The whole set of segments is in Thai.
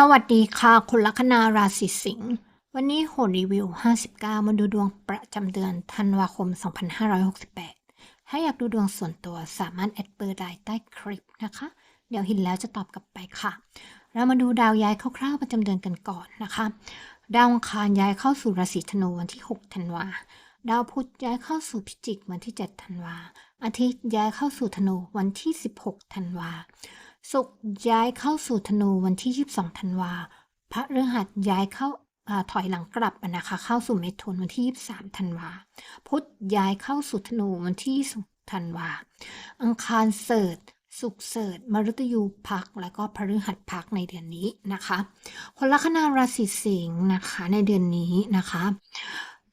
สวัสดีค่ะ คุณลัคนาราศีสิงห์วันนี้โหดรีวิว 59 มาดูดวงประจำเดือนธันวาคม 2568 ถ้าอยากดูดวงส่วนตัวสามารถแอดเบอร์ได้ใต้คลิปนะคะ เดี๋ยวห็นแล้วจะตอบกลับไปค่ะ เรามาดูดาวย้ายคร่าวๆประจำเดือนกันก่อนนะคะ ดาวอังคารย้ายเข้าสู่ราศีธนูวันที่ 6 ธันวา ดาวพุธย้ายเข้าสู่พิจิกวันที่ 7 ธันวา อาทิตย์ย้ายเข้าสู่ธนูวันที่ 16 ธันวา ศุกร์ย้ายเข้าสู่ธนูวันที่ 22 ธันวา พระฤหัสย้ายเข้าอถอยหลังกลับนะคะ เข้าสู่เมถุนวันที่ 23 ธันวา พุธย้ายเข้าสู่ธนูวันที่20ธันวา อังคารเสิร์ชศุกเสิร์ชมฤตยูพัก แล้วก็พฤหัสพักในเดือนนี้นะคะ คนลัคนาราศีสิงห์นะคะในเดือนนี้นะคะ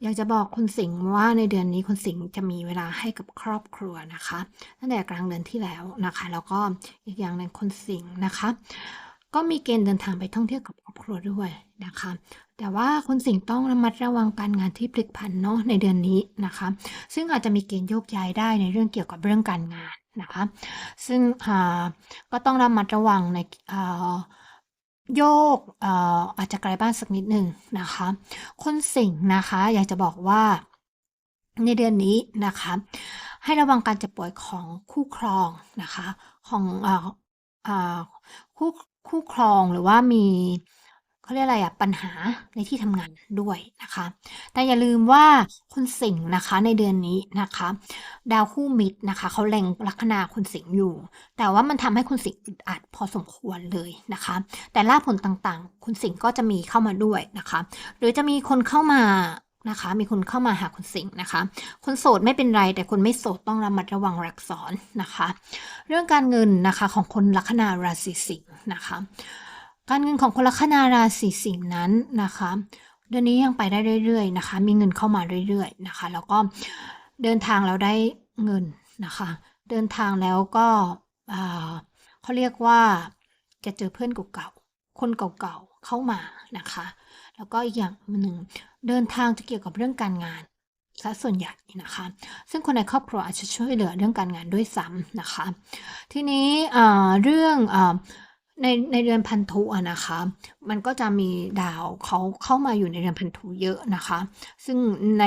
อยากจะบอกคุณสิงห์ว่าในเดือนนี้คุณสิงห์จะมีเวลาให้กับครอบครัวนะคะ ตั้งแต่กลางเดือนที่แล้วนะคะ แล้วก็อีกอย่างหนึ่งคนสิงห์นะคะ ก็มีเกณฑ์เดินทางไปท่องเที่ยวกับครอบครัวด้วยนะคะ แต่ว่าคนสิงห์ต้องระมัดระวังการงานที่พลิกผันเนาะในเดือนนี้นะคะ ซึ่งอาจจะมีเกณฑ์โยกย้ายได้ในเรื่องเกี่ยวกับเรื่องการงานนะคะ ซึ่งอ่าก็ต้องระมัดระวังในอ่า โยกอาอาจจะไกลบ้านสักนิดหนึ่งนะคะ คนสิงห์นะคะ อยากจะบอกว่าในเดือนนี้นะคะ ให้ระวังการเจ็บป่วยของคู่ครองนะคะ ของออคู่คู่ครองหรือว่ามี เขาเรียกอะไรอะปัญหาในที่ทำงานด้วยนะคะ แต่อย่าลืมว่าคุณสิงห์นะคะในเดือนนี้นะคะ ดาวคู่มิตรนะคะเขาแรงลัคนาคุณสิงห์อยู่ แต่ว่ามันทำให้คุณสิงห์อึดอัดพอสมควรเลยนะคะ แต่ลาภผลต่างๆ คุณสิงห์ก็จะมีเข้ามาด้วยนะคะ หรือจะมีคนเข้ามานะคะมีคนเข้ามาหาคุณสิงห์นะคะ คนโสดไม่เป็นไร แต่คนไม่โสดต้องระมัดระวังรักษรนะคะ เรื่องการเงินนะคะของคนลัคนาราศีสิงห์นะคะ การเงินของคนลัคนาราศีสิงห์นั้นนะคะเดือนนี้ยังไปได้เรื่อยๆนะคะ มีเงินเข้ามาเรื่อยๆนะคะ แล้วก็เดินทางแล้วได้เงินนะคะ เดินทางแล้วก็เขาเรียกว่าจะเจอเพื่อนเก่าๆ คนเก่าๆ เข้ามานะคะ แล้วก็อีกอย่างหนึ่งเดินทางจะเกี่ยวกับเรื่องการงานซะส่วนใหญ่นะคะ ซึ่งคนในครอบครัวอาจจะช่วยเหลือเรื่องการงานด้วยซ้ำนะคะ ทีนี้เรื่องอ ในในเดือนพันธุอะนะคะ มันก็จะมีดาวเขาเข้ามาอยู่ในเดือนพันธุเยอะนะคะ ซึ่งใน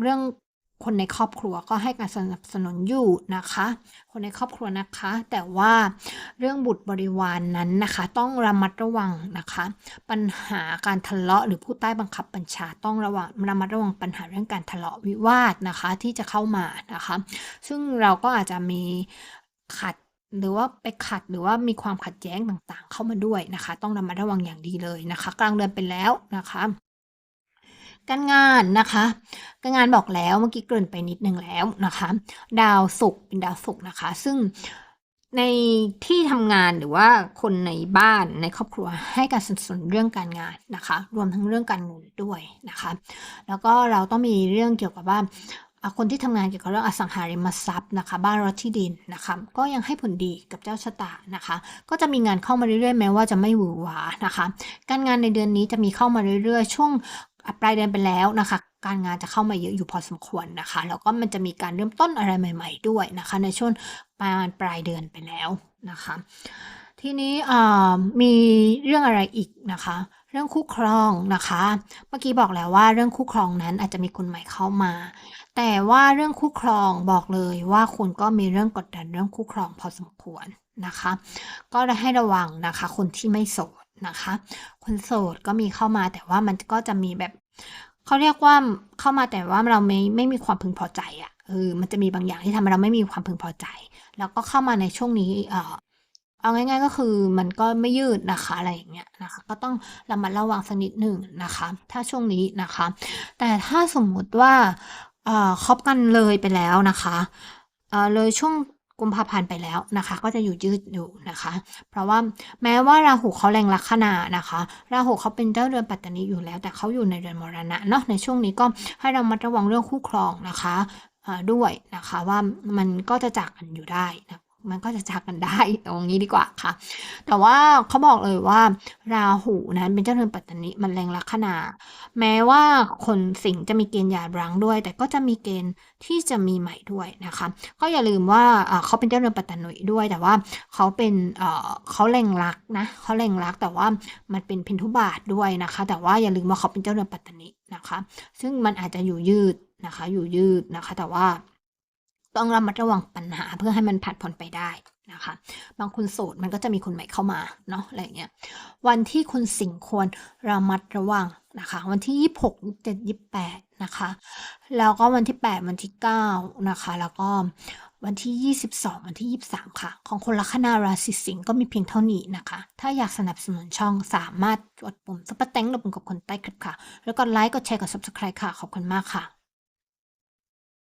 เรื่องคนในครอบครัวก็ให้การสนับสนุนอยู่นะคะ คนในครอบครัวนะคะ แต่ว่าเรื่องบุตรบริวารนนั้นนะคะ ต้องระมัดระวังนะคะ ปัญหาการทะเลาะหรือผู้ใต้บังคับบัญชาต้องระวังระมัดระวังปัญหาเรื่องการทะเลาะวิวาทนะคะที่จะเข้ามานะคะ ซึ่งเราก็อาจจะมีขัด หรือว่าไปขัดหรือว่ามีความขัดแย้งต่างๆ เข้ามาด้วยนะคะ ต้องระมัดระวังอย่างดีเลยนะคะ กลางเดือนไปแล้วนะคะ การงานนะคะการงานบอกแล้วเมื่อกี้เกริ่นไปนิดนึงแล้วนะคะ ดาวศุกร์เป็นดาวศุกร์นะคะ ซึ่งในที่ทำงานหรือว่าคนในบ้านในครอบครัวให้การสนับสนุนเรื่องการงานนะคะ รวมทั้งเรื่องการเงินด้วยนะคะ แล้วก็เราต้องมีเรื่องเกี่ยวกับว่า คนที่ทำงานเกี่ยวกับเรื่องอสังหาริมทรัพย์นะคะ บ้านรถที่ดินนะคะก็ยังให้ผลดีกับเจ้าชะตานะคะ ก็จะมีงานเข้ามาเรื่อยๆ แม้ว่าจะไม่หวือหวานะคะ การงานในเดือนนี้จะมีเข้ามาเรื่อยๆ ช่วงปลายเดือนไปแล้วนะคะ การงานจะเข้ามาเยอะอยู่พอสมควรนะคะ แล้วก็มันจะมีการเริ่มต้นอะไรใหม่ ๆ ด้วยนะคะ ในช่วงประมาณปลายเดือนไปแล้วนะคะ ทีนี้มีเรื่องอะไรอีกนะคะ เรื่องคู่ครองนะคะ เมื่อกี้บอกแล้วว่าเรื่องคู่ครองนั้นอาจจะมีคนใหม่เข้ามา แต่ว่าเรื่องคู่ครองบอกเลยว่าคุณก็มีเรื่องกดดันเรื่องคู่ครองพอสมควรนะคะ ก็ให้ระวังนะคะ คนที่ไม่โสดนะคะ คนโสดก็มีเข้ามาแต่ว่ามันก็จะมีแบบเขาเรียกว่าเข้ามาแต่ว่าเราไม่ไม่มีความพึงพอใจอะ่ะเออมันจะมีบางอย่างที่ทำให้เราไม่มีความพึงพอใจ แล้วก็เข้ามาในช่วงนี้เอ่อ เอาง่ายๆก็คือมันก็ไม่ยืดนะคะอะไรอย่างเงี้ยนะคะ ก็ต้องระมัดระวังสักนิดหนึ่งนะคะ ถ้าช่วงนี้นะคะ แต่ถ้าสมมุติว่าเอ่อคบกันเลยไปแล้วนะคะเอ่อเลยช่วงกุมภาพันธ์ไปแล้วนะคะ ก็จะอยู่ยืดอยู่นะคะ เพราะว่าแม้ว่าราหูเขาแรงลัคนานะคะราหูเขาเป็นเจ้าเรือนปัตตานีอยู่แล้ว แต่เขาอยู่ในเรือนมรณะเนาะในช่วงนี้ก็ให้เรามาระวังเรื่องคู่ครองนะคะด้วยนะคะว่ามันก็จะจากกันอยู่ได้นะ มันก็จะจากกันได้ตรงนี้ดีกว่าค่ะ แต่ว่าเขาบอกเลยว่า ราหูนั้นเป็นเจ้าเรือนปัตตนิมันแรงลัคนา แม้ว่าคนสิงจะมีเกณฑ์หย่าร้างด้วย แต่ก็จะมีเกณฑ์ที่จะมีใหม่ด้วยนะคะ ก็อย่าลืมว่าเขาเป็นเจ้าเรือนปัตตนุด้วย แต่ว่าเขาเป็นเขาแรงรักนะเขาแรงรักแต่ว่ามันเป็นพินทุบาทด้วยนะคะ แต่ว่าอย่าลืมว่าเขาเป็นเจ้าเรือนปัตตนินะคะ ซึ่งมันอาจจะอยู่ยืดนะคะ อยู่ยืดนะคะ แต่ว่า ต้องระมัดระวังปัญหาเพื่อให้มันผ่านพ้นไปได้นะคะ บางคนโสดมันก็จะมีคนใหม่เข้ามาเนาะอะไรอย่างเงี้ยวันที่คุณสิงห์ควรระมัดระวังนะคะ วันที่ 26 27 28 นะคะ แล้วก็วันที่ 8 วันที่ 9 นะคะ แล้วก็วันที่ 22 วันที่ 23 ค่ะ ของคนลัคนาราศีสิงห์ก็มีเพียงเท่านี้นะคะ ถ้าอยากสนับสนุนช่องสามารถกดปุ่มซุปเปอร์แตงหรือปุ่มกับคนใต้คลิปค่ะ แล้วก็ไลค์กดแชร์กด subscribe ค่ะ ขอบคุณมากค่ะ